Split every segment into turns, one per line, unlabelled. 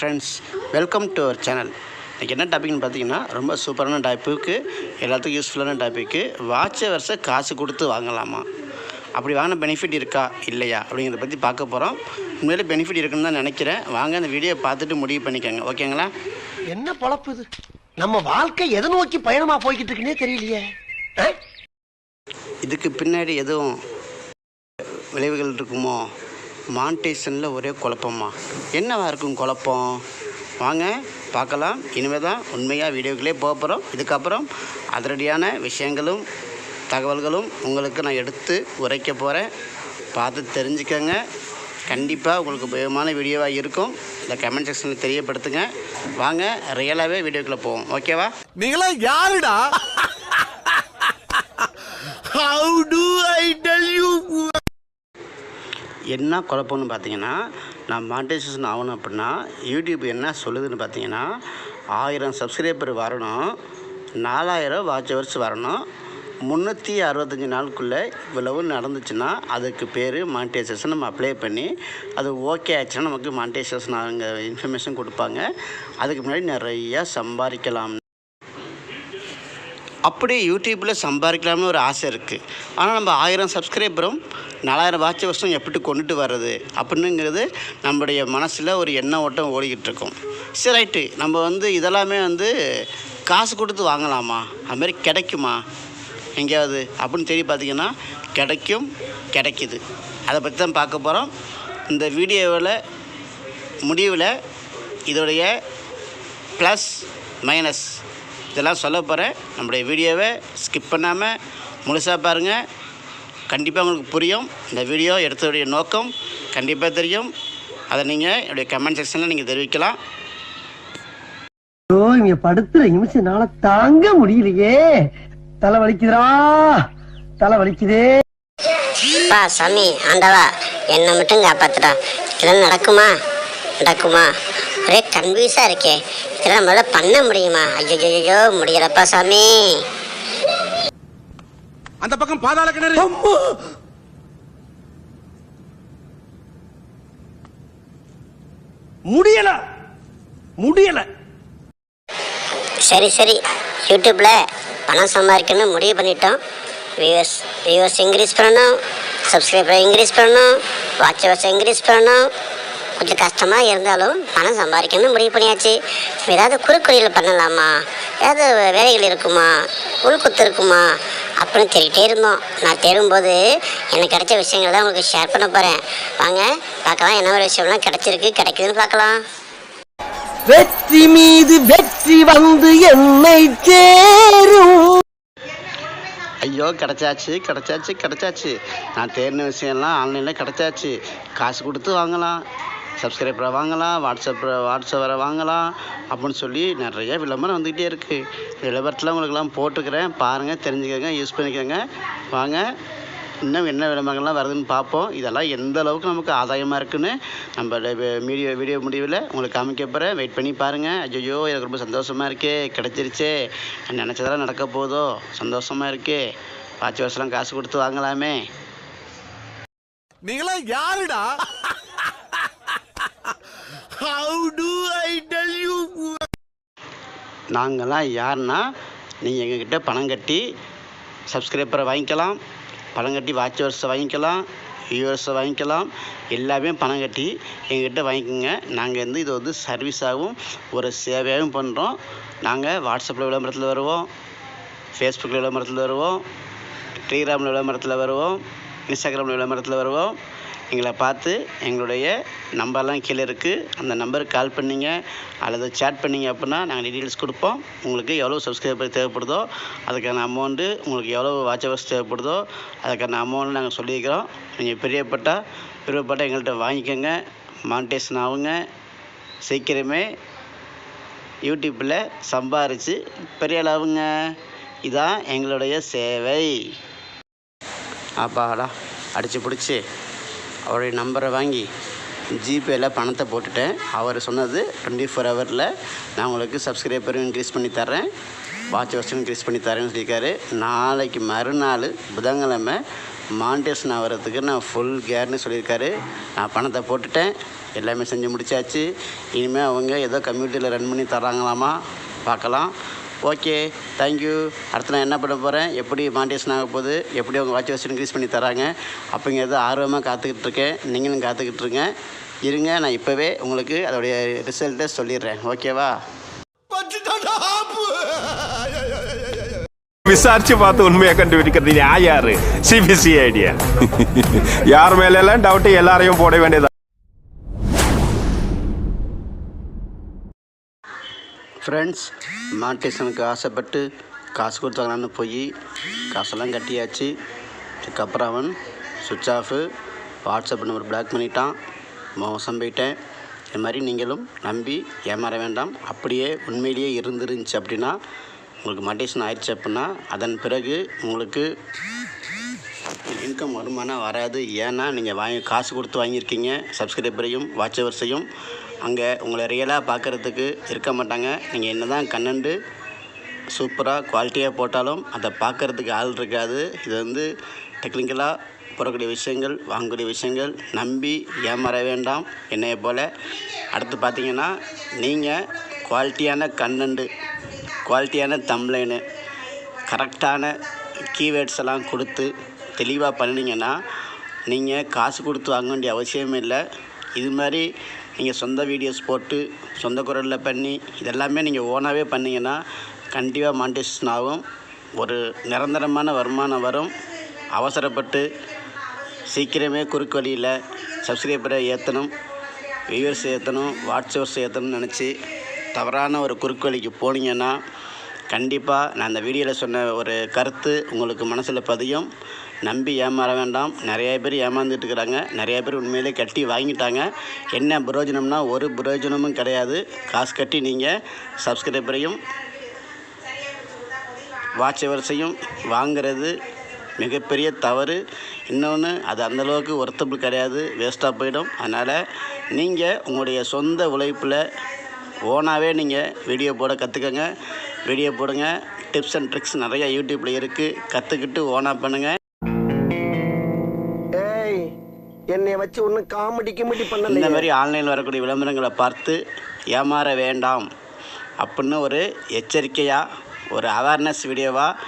Friends welcome to our channel இன்றைக்கி என்ன டாபிக்னு பார்த்தீங்கன்னா ரொம்ப சூப்பரான டாபிக்கு எல்லாத்துக்கும் யூஸ்ஃபுல்லான டாபிக்கு வாட்சை வருஷம் காசு கொடுத்து வாங்கலாமா? அப்படி வாங்கின பெனிஃபிட் இருக்கா? இல்லையா? அப்படிங்கிறத பற்றி பார்க்க போகிறோம் உண்மையிலே பெனிஃபிட் இருக்குன்னு தான் நினைக்கிறேன். வாங்க அந்த வீடியோ பார்த்துட்டு முடிவு பண்ணிக்கோங்க. ஓகேங்களா
என்ன பொழப்பு இது? நம்ம வாழ்க்கை எதை நோக்கி பயணமா போய்கிட்டு இருக்குன்னே தெரியலையே?
இதுக்கு பின்னாடி எதுவும் விளைவுகள் இருக்குமோ? மான்டேஷனில் ஒரே குழப்பமா? என்னவா இருக்கும் குழப்பம்? வாங்க பார்க்கலாம். இனிமேல் தான் உண்மையாக வீடியோக்குள்ளே போக போகிறோம் இதுக்கப்புறம் அதிரடியான விஷயங்களும் தகவல்களும் உங்களுக்கு நான் எடுத்து உரைக்க போகிறேன் பார்த்து தெரிஞ்சுக்கோங்க. கண்டிப்பாக உங்களுக்கு உபயோகமான வீடியோவாக இருக்கும். இந்த கமெண்ட் செக்ஷனில் தெரியப்படுத்துங்க. வாங்க ரியலாகவே வீடியோக்குள்ளே போவோம். ஓகேவா
நீங்களா யாருடா?
என்ன குழப்பம்னு பார்த்தீங்கன்னா நான் மானிட்டைசேஷன் ஆகணும் அப்படின்னா யூடியூப் என்ன சொல்லுதுன்னு பார்த்தீங்கன்னா ஆயிரம் சப்ஸ்கிரைபர் வரணும் நாலாயிரம் வாட்ச் ஹவர்ஸ் வரணும் முந்நூற்றி அறுபத்தஞ்சி நாளுக்குள்ளே இவ்வளவு நடந்துச்சுன்னா அதுக்கு பேர் மானிட்டைசேஷன் நம்ம அப்ளை பண்ணி அது ஓகே ஆச்சுன்னா நமக்கு மானிட்டைசேஷன் அவங்க இன்ஃபர்மேஷன் கொடுப்பாங்க. அதுக்கு முன்னாடி நிறையா சம்பாதிக்கலாம். அப்படியே யூடியூப்பில் சம்பாதிக்கலாம்னு ஒரு ஆசை இருக்குது ஆனால் நம்ம ஆயிரம் சப்ஸ்கிரைபரும் நாலாயிரம் வாட்ச வருஷம் எப்படி கொண்டுட்டு வர்றது? அப்படின்னுங்கிறது நம்முடைய மனசில் ஒரு எண்ண ஓட்டம் ஓடிக்கிட்டு இருக்கும். சரி ரைட்டு நம்ம வந்து இதெல்லாமே வந்து காசு கொடுத்து வாங்கலாமா? அதுமாரி கிடைக்குமா? எங்கேயாவது? அப்படின்னு தேடி பார்த்தீங்கன்னா கிடைக்கும் கிடைக்கிது. அதை பற்றி தான் பார்க்க போகிறோம் இந்த வீடியோவில் முடிவில் இதோடைய ப்ளஸ் மைனஸ் இதெல்லாம் சொல்ல போகிறேன் நம்முடைய வீடியோவை ஸ்கிப் பண்ணாமல் முழுசாக பாருங்கள் கண்டிப்பாக உங்களுக்கு புரியும். இந்த வீடியோ எடுத்ததுடைய நோக்கம் கண்டிப்பாக தெரியும். அதை நீங்கள் என்னுடைய கமெண்ட் செக்ஷனில் நீங்கள் தெரிவிக்கலாம்.
ஐயோ இங்க படுத்துற நிமிஷம்னால தாங்க முடியலையே. தலை வலிக்குதுடா. தலை வலிக்குதே.
பா சாமி ஆண்டவா என்னை மட்டும் காப்பாத்துடா. இதெல்லாம் நடக்குமா? நடக்குமா ஒரே கன்ஃபியூஸாக இருக்கே. இதெல்லாம் நம்மளால பண்ண முடியுமா? ஐயோ முடியலப்பா சாமி.
அந்த பக்கம் பாதாள கிணறு.
முடியல. முடியல.
சரி சரி. யூடியூப்பில் பணம் சம்பாதிக்கணும்னு முடிவு பண்ணிட்டோம். வியூவர்ஸ் வியூவர்ஸ் இன்க்ரீஸ் பண்ணணும். சப்ஸ்கிரைபர் இன்க்ரீஸ் பண்ணணும். வாட்ச் ஹவர்ஸ் இன்க்ரீஸ் பண்ணணும். கொஞ்சம் கஷ்டமாக இருந்தாலும் பணம் சம்பாதிக்கணும்னு முடிவு பண்ணியாச்சு. ஏதாவது குறுக்குறியில் பண்ணலாமா? ஏதாவது வேலைகள் இருக்குமா? உள்குத்து இருக்குமா? அப்படின்னு தேடிட்டே இருந்தோம். நான் தேடும்போது எனக்கு கிடைச்ச விஷயங்கள் தான் உங்களுக்கு ஷேர் பண்ண போகிறேன் வாங்க பார்க்கலாம் என்ன ஒரு விஷயம்லாம் கிடைச்சிருக்கு கிடைக்குதுன்னு பார்க்கலாம்.
வெற்றி மீது வெற்றி வந்து என்னை சேரும்
ஐயோ கிடச்சாச்சு கிடச்சாச்சு கிடச்சாச்சு. நான் தேடின விஷயம்லாம் ஆன்லைனில் கிடச்சாச்சு. காசு கொடுத்து வாங்கலாம். சப்ஸ்கிரைபரை வாங்கலாம் வாட்ஸ்அப்பில் வாட்ஸ்அப்பரை வாங்கலாம் அப்படின்னு சொல்லி நிறைய விளம்பரம் வந்துக்கிட்டே இருக்குது விளம்பரத்தில் உங்களுக்கெல்லாம் போட்டுக்கிறேன். பாருங்கள் தெரிஞ்சுக்கோங்க யூஸ் பண்ணிக்கோங்க. வாங்க இன்னும் என்ன விளம்பரங்கள்லாம் வருதுன்னு பார்ப்போம். இதெல்லாம் எந்த அளவுக்கு நமக்கு ஆதாயமாக இருக்குன்னு நம்ம வீடியோ வீடியோ முடிவில் உங்களுக்கு காமிக்க போகிறேன் வெயிட் பண்ணி பாருங்கள் ஐயோ எனக்கு ரொம்ப சந்தோஷமாக இருக்கே. கிடச்சிருச்சே. நினச்சதெல்லாம் நடக்க போதோ? சந்தோஷமாக இருக்கே. பாச்சு வருஷம்லாம் காசு கொடுத்து வாங்கலாமே.
நீங்களா யாருடா?
நாங்கள்லாம் யாருன்னா நீங்கள் எங்ககிட்ட பணம் கட்டி சப்ஸ்கிரைபரை வாங்கிக்கலாம் பணம் கட்டி வாட்ச் வாங்கிக்கலாம் வியூவர்ஸை வாங்கிக்கலாம் எல்லாமே பணம் கட்டி எங்ககிட்ட வாங்கிக்கோங்க. நாங்கள் வந்து இது வந்து சர்வீஸாகவும் ஒரு சேவையாகவும் பண்ணுறோம் நாங்கள் வாட்ஸ்அப்பில் விளம்பரத்தில் வருவோம் ஃபேஸ்புக்கில் விளம்பரத்தில் வருவோம் டெலிகிராமில் விளம்பரத்தில் வருவோம் இன்ஸ்டாகிராமில் விளம்பரத்தில் வருவோம். எங்களை பார்த்து எங்களுடைய நம்பர்லாம் கீழே இருக்குது அந்த நம்பருக்கு கால் பண்ணிங்க. அல்லது சேட் பண்ணீங்க அப்படின்னா நாங்கள் டீட்டெயில்ஸ் கொடுப்போம். உங்களுக்கு எவ்வளோ சப்ஸ்கிரைபர் தேவைப்படுதோ அதுக்கான அமௌண்ட்டு உங்களுக்கு எவ்வளோ வாட்ச் ஹவர்ஸ் தேவைப்படுதோ அதுக்கான அமௌண்ட் நாங்கள் சொல்லியிருக்கிறோம். நீங்கள் பிரியப்பட்டா விருப்பப்பட்ட எங்கள்கிட்ட வாங்கிக்கோங்க. மானிட்டேஷன் ஆகுங்க. சீக்கிரமே யூடியூப்பில் சம்பாரித்து பெரிய அளவுங்க. இதான் எங்களுடைய சேவை. அப்பாடா அடித்து பிடிச்சி. அவருடைய நம்பரை வாங்கி ஜிபேயில் பணத்தை போட்டுட்டேன். அவர் சொன்னது டுவெண்ட்டி ஃபோர் ஹவரில் நான் உங்களுக்கு சப்ஸ்கிரைபரும் இன்க்ரீஸ் பண்ணி தரேன் வாட்ச் வாட்சும் இன்க்ரீஸ் பண்ணி தரேன்னு சொல்லியிருக்காரு. நாளைக்கு மறுநாள் புதன்கிழமை மாண்டேஷன் ஆகிறதுக்கு நான் ஃபுல் கேர்னு சொல்லியிருக்காரு. நான் பணத்தை போட்டுட்டேன். எல்லாமே செஞ்சு முடிச்சாச்சு. இனிமேல் அவங்க ஏதோ கம்யூனிட்டியில் ரன் பண்ணி தராங்களாமா பார்க்கலாம். ஓகே தேங்க்யூ அடுத்து நான் என்ன பண்ண போகிறேன் எப்படி மாண்டேஷன் ஆக போகுது? எப்படி அவங்க வாட்ச் வச்சு இன்க்ரீஸ் பண்ணி தராங்க? அப்படிங்கிறது ஆர்வமாக காத்துக்கிட்டு இருக்கேன். நீங்களும் காத்துக்கிட்டு இருங்க. இருங்க நான் இப்போவே உங்களுக்கு அதோடைய ரிசல்ட்டை சொல்லிடுறேன். ஓகேவா
விசாரிச்சு பார்த்து உண்மையை கண்டுபிடிக்கிறது யாரு சிபிசி ஐடியா. யார் மேல எல்லாம் டவுட் எல்லாரையும் போட வேண்டியது
ஃப்ரெண்ட்ஸ் மாண்டேஷனுக்கு ஆசைப்பட்டு காசு கொடுத்தாங்கன்னு போய் காசெல்லாம் கட்டியாச்சு. அதுக்கப்புறம் அவன் சுவிட்ச் ஆஃபு வாட்ஸ்அப் நம்பர் பிளாக் பண்ணிட்டான். மோசம் போயிட்டேன். இது மாதிரி நீங்களும் நம்பி ஏமாற வேண்டாம். அப்படியே உண்மையிலேயே இருந்துருந்துச்சு அப்படின்னா உங்களுக்கு மாண்டேஷன் ஆயிடுச்சு அப்படின்னா அதன் பிறகு உங்களுக்கு இன்கம் வருமானம் வராது. ஏன்னா நீங்கள் வாங்கி காசு கொடுத்து வாங்கியிருக்கீங்க. சப்ஸ்கிரைபரையும் வாட்சவர்ஸையும் அங்கே உங்களை ரியலாக பார்க்குறதுக்கு இருக்க மாட்டாங்க. நீங்கள் என்ன தான் கண்ணண்டு சூப்பராக குவாலிட்டியாக போட்டாலும் அதை பார்க்குறதுக்கு ஆள் இருக்காது. இது வந்து டெக்னிக்கலாக போடக்கூடிய விஷயங்கள் வாங்கக்கூடிய விஷயங்கள் நம்பி ஏமாற வேண்டாம். என்னைய போல் அடுத்து பார்த்தீங்கன்னா நீங்கள் குவாலிட்டியான கண்ணண்டு குவாலிட்டியான தம்ப்ளைனு கரெக்டான கீவேர்ட்ஸ் எல்லாம் கொடுத்து தெளிவாக பண்ணினீங்கன்னா நீங்கள் காசு கொடுத்து வாங்க வேண்டிய அவசியமே இல்லை. இது மாதிரி நீங்கள் சொந்த வீடியோஸ் போட்டு சொந்த குரலில் பண்ணி இதெல்லாமே நீங்கள் ஓனாகவே பண்ணிங்கன்னா கண்டிப்பாக மானிட்டேஷன் ஆகும். ஒரு நிரந்தரமான வருமானம் வரும். அவசரப்பட்டு சீக்கிரமே குறுக்கு வழியில் சப்ஸ்கிரைபரை ஏற்றணும் வியூவர்ஸ் ஏற்றணும் வாட்ஸ்அப்ஸ் ஏற்றணும்னு நினச்சி தவறான ஒரு குறுக்கு வழிக்கு போனீங்கன்னா கண்டிப்பாக நான் அந்த வீடியோவில் சொன்ன ஒரு கருத்து உங்களுக்கு மனசில் பதியும். நம்பி ஏமாற வேண்டாம். நிறைய பேர் ஏமாந்துட்டு இருக்கிறாங்க நிறைய பேர் உண்மையிலே கட்டி வாங்கிட்டாங்க. என்ன பிரயோஜனம்னா ஒரு பிரயோஜனமும் கிடையாது. காசு கட்டி நீங்கள் சப்ஸ்கிரைபரையும் வாட்ச் வாங்கிறது வாங்குறது மிகப்பெரிய தவறு. இன்னொன்று அது அந்தளவுக்கு ஒர்த்தபிள் கிடையாது. வேஸ்ட்டாக போயிடும். அதனால் நீங்கள் உங்களுடைய சொந்த உழைப்பில் ஓனாகவே நீங்கள் வீடியோ போட கற்றுக்கங்க வீடியோ போடுங்க. டிப்ஸ் அண்ட் ட்ரிக்ஸ் நிறையா யூடியூப்பில் இருக்குது கற்றுக்கிட்டு ஓனாக பண்ணுங்கள்
ஏய் என்னைய வச்சு ஒன்னும் காமெடி கிமெடி
இந்த
பண்ணல
மாதிரி ஆன்லைனில் வரக்கூடிய விளம்பரங்களை பார்த்து ஏமாற வேண்டாம். அப்படின்னு ஒரு எச்சரிக்கையாக ஒரு அவேர்னஸ் வீடியோவாக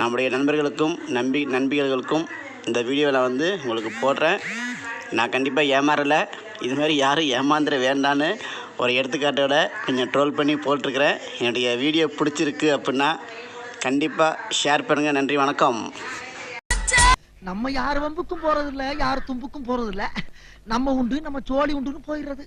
நம்முடைய நண்பர்களுக்கும் நம்பி நண்பிகளுக்கும் இந்த வீடியோவில் வந்து உங்களுக்கு போடுறேன். நான் கண்டிப்பாக ஏமாறலை. இது மாதிரி யாரும் ஏமாந்துட வேண்டான்னு ஒரு எடுத்துக்காட்டோட கொஞ்சம் ட்ரோல் பண்ணி போட்டிருக்கிறேன். என்னுடைய வீடியோ பிடிச்சிருக்கு அப்படின்னா கண்டிப்பாக ஷேர் பண்ணுங்கள் நன்றி வணக்கம்.
நம்ம யார் வம்புக்கும் போறது இல்ல யார் தும்புக்கும் போறது நம்ம உண்டு நம்ம சோழி உண்டுன்னு போயிடுறது.